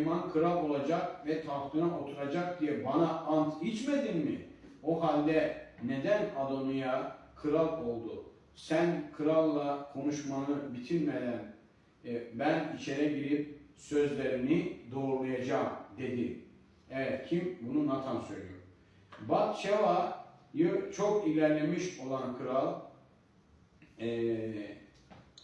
Süleyman kral olacak ve tahtına oturacak diye bana ant içmedin mi? O halde neden Adoniya kral oldu? Sen kralla konuşmanı bitirmeden e, ben içeri girip sözlerini doğrulayacağım dedi. Evet kim? Bunu Nathan söylüyor. Batşeva'yı çok ilerlemiş olan kral e,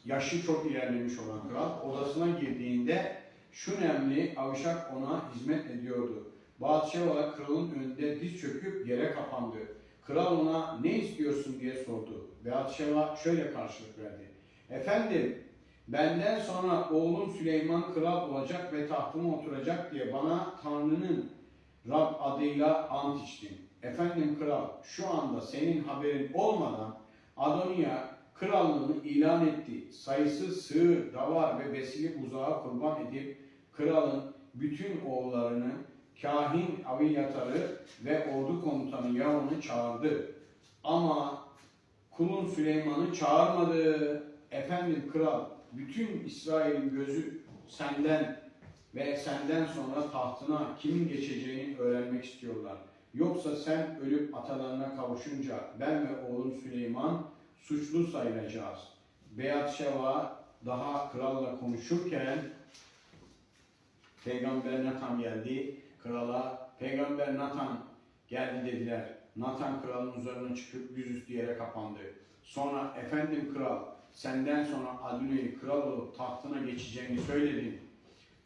yaşı çok ilerlemiş olan kral odasına girdiğinde şu nemli avşak ona hizmet ediyordu. Batşeva kralın önünde diz çöküp yere kapandı. Kral ona ne istiyorsun diye sordu. Batşeva şöyle karşılık verdi. Efendim benden sonra oğlum Süleyman kral olacak ve tahtıma oturacak diye bana Tanrı'nın Rab adıyla ant içtim. Efendim kral şu anda senin haberin olmadan Adoniya krallığını ilan etti. Sayısız sığır, davar ve besili buzağa kurban edip kralın bütün oğullarını, kahin Aviyatar'ı ve ordu komutanı Yavun'u çağırdı. Ama kulun Süleyman'ı çağırmadı. Efendim kral, bütün İsrail'in gözü senden ve senden sonra tahtına kimin geçeceğini öğrenmek istiyorlar. Yoksa sen ölüp atalarına kavuşunca ben ve oğlum Süleyman suçlu sayılacağız. Beyat Şeva daha kralla konuşurken Peygamber Nathan geldi krala. Peygamber Nathan geldi dediler. Nathan kralın üzerine çıkıp yüzüstü yere kapandı. Sonra efendim kral senden sonra Adonai'yi kral olup tahtına geçeceğini söyledin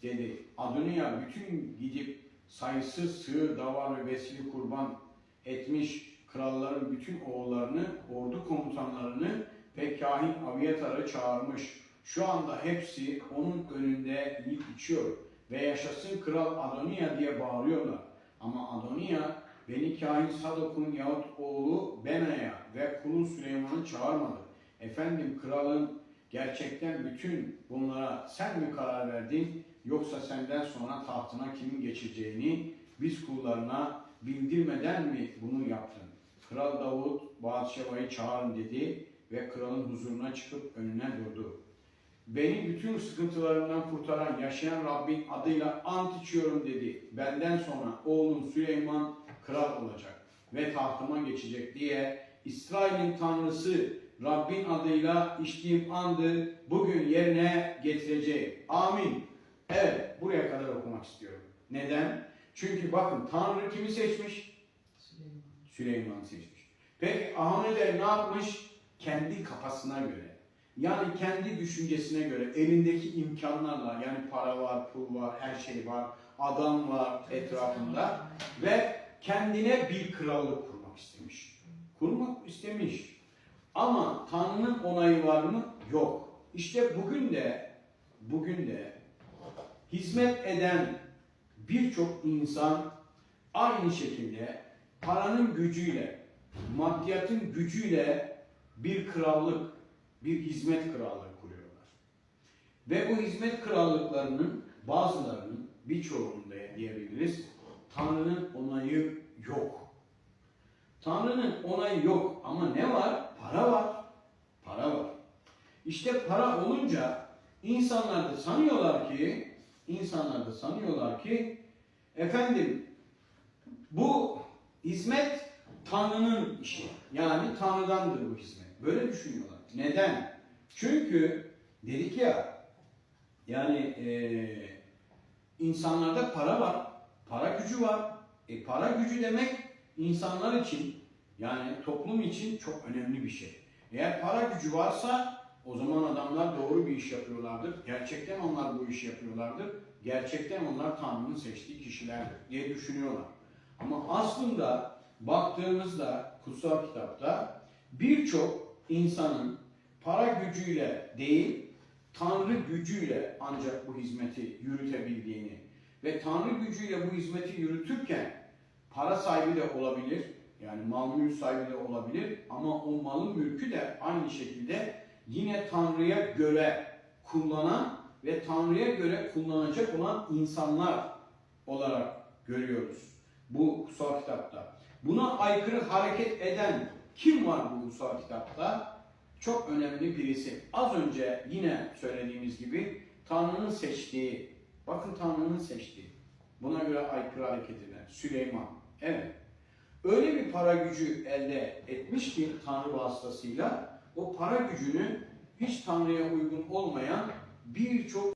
dedi. Adoniya bütün gidip sayısız sığır, davar ve besili kurban etmiş kralların bütün oğullarını, ordu komutanlarını ve kahin Aviyatar'ı çağırmış. Şu anda hepsi onun önünde yiyip içiyor ve yaşasın kral Adoniya diye bağırıyorlar. Ama Adoniya beni kahin Sadok'un yahut oğlu Benaya ve kulun Süleyman'ı çağırmadı. Efendim kralın gerçekten bütün bunlara sen mi karar verdin yoksa senden sonra tahtına kimin geçeceğini biz kullarına bildirmeden mi bunu yaptın? Kral Davut Batşeva'yı çağırın dedi ve kralın huzuruna çıkıp önüne durdu. Beni bütün sıkıntılarımdan kurtaran yaşayan Rabbin adıyla ant içiyorum dedi. Benden sonra oğlum Süleyman kral olacak ve tahtıma geçecek diye İsrail'in tanrısı Rabbin adıyla içtiğim andı bugün yerine getireceğim. Amin. Evet buraya kadar okumak istiyorum. Neden? Çünkü bakın Tanrı kimi seçmiş? Süleyman. Seçmiş. Peki Ahmet'e ne yapmış? Kendi kafasına göre. Yani kendi düşüncesine göre elindeki imkanlarla yani para var, pul var, her şey var, adam var etrafında ve kendine bir krallık kurmak istemiş. Kurmak istemiş. Ama Tanrı'nın onayı var mı? Yok. İşte bugün de bugün de hizmet eden birçok insan aynı şekilde paranın gücüyle, maddiyatın gücüyle bir krallık, bir hizmet krallığı kuruyorlar. Ve bu hizmet krallıklarının bazılarının, birçoğunun da diyebiliriz, Tanrı'nın onayı yok. Tanrı'nın onayı yok ama ne var? Para var. Para var. İşte para olunca insanlar da sanıyorlar ki, insanlar da sanıyorlar ki, efendim bu hizmet Tanrı'nın işi. Yani Tanrı'dandır bu hizmet. Böyle düşünüyorlar. Neden? Çünkü dedik ya yani eee insanlarda para var. Para gücü var. E para gücü demek insanlar için yani toplum için çok önemli bir şey. Eğer para gücü varsa o zaman adamlar doğru bir iş yapıyorlardır. Gerçekten onlar bu işi yapıyorlardır. Gerçekten onlar Tanrı'nın seçtiği kişilerdir diye düşünüyorlar. Ama aslında baktığımızda kutsal kitapta birçok insanın para gücüyle değil, Tanrı gücüyle ancak bu hizmeti yürütebildiğini ve Tanrı gücüyle bu hizmeti yürütürken para sahibi de olabilir, yani mal mülk sahibi de olabilir ama o malın mülkü de aynı şekilde yine Tanrı'ya göre kullanan ve Tanrı'ya göre kullanacak olan insanlar olarak görüyoruz bu kutsal kitapta. Buna aykırı hareket eden kim var bu kutsal kitapta? Çok önemli birisi. Az önce yine söylediğimiz gibi Tanrı'nın seçtiği Bakın Tanrı'nın seçtiği. Buna göre aykırı hareket eden Süleyman. Evet. Öyle bir para gücü elde etmiş ki Tanrı vasıtasıyla o para gücünü hiç Tanrı'ya uygun olmayan birçok